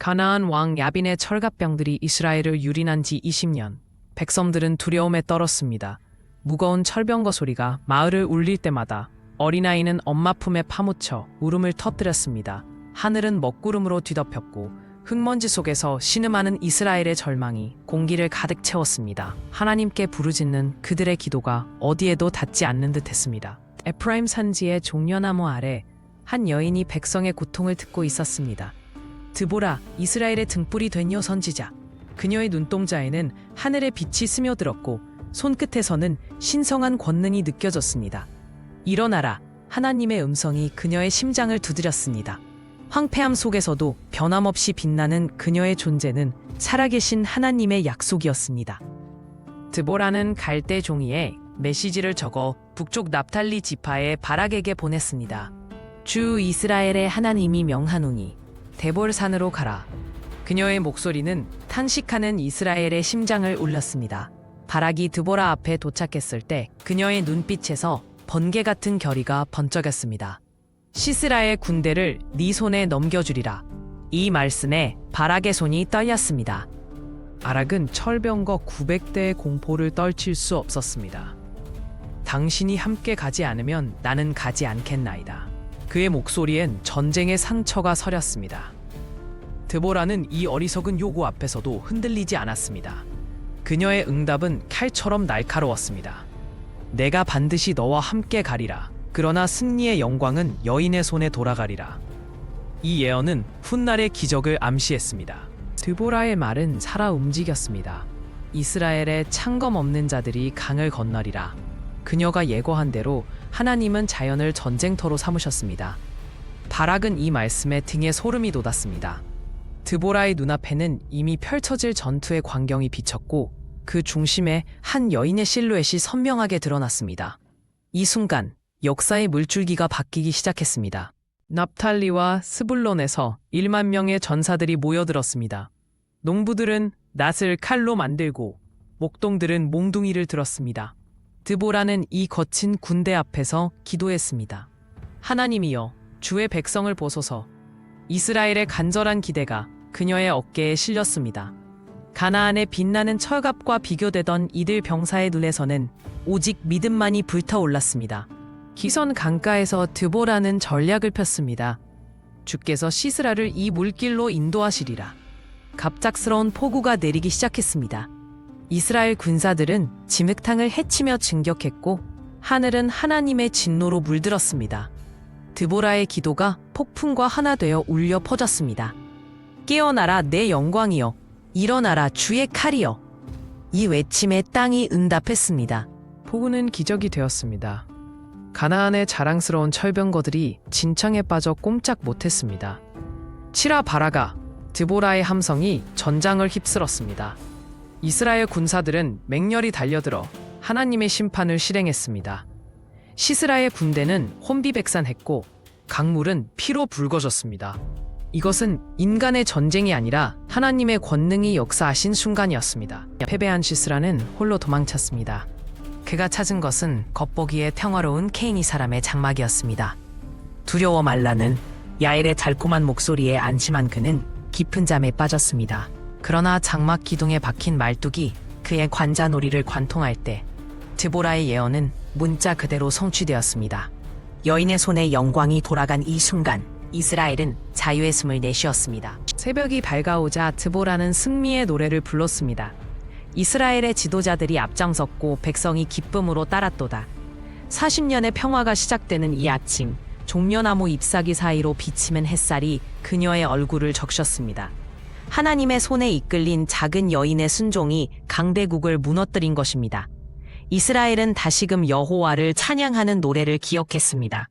가나안 왕 야빈의 철갑병들이 이스라엘을 유린한 지 20년. 백성들은 두려움에 떨었습니다. 무거운 철병거 소리가 마을을 울릴 때마다 어린아이는 엄마 품에 파묻혀 울음을 터뜨렸습니다. 하늘은 먹구름으로 뒤덮였고 흙먼지 속에서 신음하는 이스라엘의 절망이 공기를 가득 채웠습니다. 하나님께 부르짖는 그들의 기도가 어디에도 닿지 않는 듯했습니다. 에프라임 산지의 종려나무 아래 한 여인이 백성의 고통을 듣고 있었습니다. 드보라, 이스라엘의 등불이 된 여 선지자. 그녀의 눈동자에는 하늘의 빛이 스며들었고 손끝에서는 신성한 권능이 느껴졌습니다. 일어나라. 하나님의 음성이 그녀의 심장을 두드렸습니다. 황폐함 속에서도 변함없이 빛나는 그녀의 존재는 살아계신 하나님의 약속이었습니다. 드보라는 갈대 종이에 메시지를 적어 북쪽 납탈리 지파의 바락에게 보냈습니다. 주 이스라엘의 하나님이 명하노니 데볼산으로 가라. 그녀의 목소리는 탄식하는 이스라엘의 심장을 울렸습니다. 바락이 드보라 앞에 도착했을 때 그녀의 눈빛에서 번개 같은 결의가 번쩍였습니다. 시스라의 군대를 네 손에 넘겨주리라. 이 말씀에 바락의 손이 떨렸습니다. 아락은 철병거 900대의 공포를 떨칠 수 없었습니다. 당신이 함께 가지 않으면 나는 가지 않겠나이다. 그의 목소리엔 전쟁의 상처가 서렸습니다. 드보라는 이 어리석은 요구 앞에서도 흔들리지 않았습니다. 그녀의 응답은 칼처럼 날카로웠습니다. 내가 반드시 너와 함께 가리라. 그러나 승리의 영광은 여인의 손에 돌아가리라. 이 예언은 훗날의 기적을 암시했습니다. 드보라의 말은 살아 움직였습니다. 이스라엘의 창검 없는 자들이 강을 건너리라. 그녀가 예고한 대로 하나님은 자연을 전쟁터로 삼으셨습니다. 바락은 이 말씀에 등에 소름이 돋았습니다. 드보라의 눈앞에는 이미 펼쳐질 전투의 광경이 비쳤고 그 중심에 한 여인의 실루엣이 선명하게 드러났습니다. 이 순간 역사의 물줄기가 바뀌기 시작했습니다. 납탈리와 스불론에서 1만 명의 전사들이 모여들었습니다. 농부들은 낫을 칼로 만들고 목동들은 몽둥이를 들었습니다. 드보라는 이 거친 군대 앞에서 기도했습니다. 하나님이여 주의 백성을 보소서 이스라엘의 간절한 기대가 그녀의 어깨에 실렸습니다. 가나안의 빛나는 철갑과 비교되던 이들 병사의 눈에서는 오직 믿음만이 불타올랐습니다. 기선 강가에서 드보라는 전략을 폈습니다. 주께서 시스라를 이 물길로 인도하시리라. 갑작스러운 폭우가 내리기 시작했습니다. 이스라엘 군사들은 진흙탕을 헤치며 진격했고 하늘은 하나님의 진노로 물들었습니다. 드보라의 기도가 폭풍과 하나 되어 울려 퍼졌습니다. 깨어나라 내 영광이여 일어나라 주의 칼이여 이 외침에 땅이 응답했습니다. 폭우는 기적이 되었습니다. 가나안의 자랑스러운 철병거들이 진창에 빠져 꼼짝 못했습니다. 치라 바라가 드보라의 함성이 전장을 휩쓸었습니다. 이스라엘 군사들은 맹렬히 달려들어 하나님의 심판을 실행했습니다. 시스라의 군대는 혼비백산했고 강물은 피로 붉어졌습니다. 이것은 인간의 전쟁이 아니라 하나님의 권능이 역사하신 순간이었습니다. 패배한 시스라는 홀로 도망쳤습니다. 그가 찾은 것은 겉보기에 평화로운 케이니 사람의 장막이었습니다. 두려워 말라는 야엘의 달콤한 목소리에 안심한 그는 깊은 잠에 빠졌습니다. 그러나 장막 기둥에 박힌 말뚝이 그의 관자놀이를 관통할 때 드보라의 예언은 문자 그대로 성취되었습니다. 여인의 손에 영광이 돌아간 이 순간 이스라엘은 자유의 숨을 내쉬었습니다. 새벽이 밝아오자 드보라는 승리의 노래를 불렀습니다. 이스라엘의 지도자들이 앞장섰고 백성이 기쁨으로 따랐도다. 40년의 평화가 시작되는 이 아침, 종려나무 잎사귀 사이로 비치는 햇살이 그녀의 얼굴을 적셨습니다. 하나님의 손에 이끌린 작은 여인의 순종이 강대국을 무너뜨린 것입니다. 이스라엘은 다시금 여호와를 찬양하는 노래를 기억했습니다.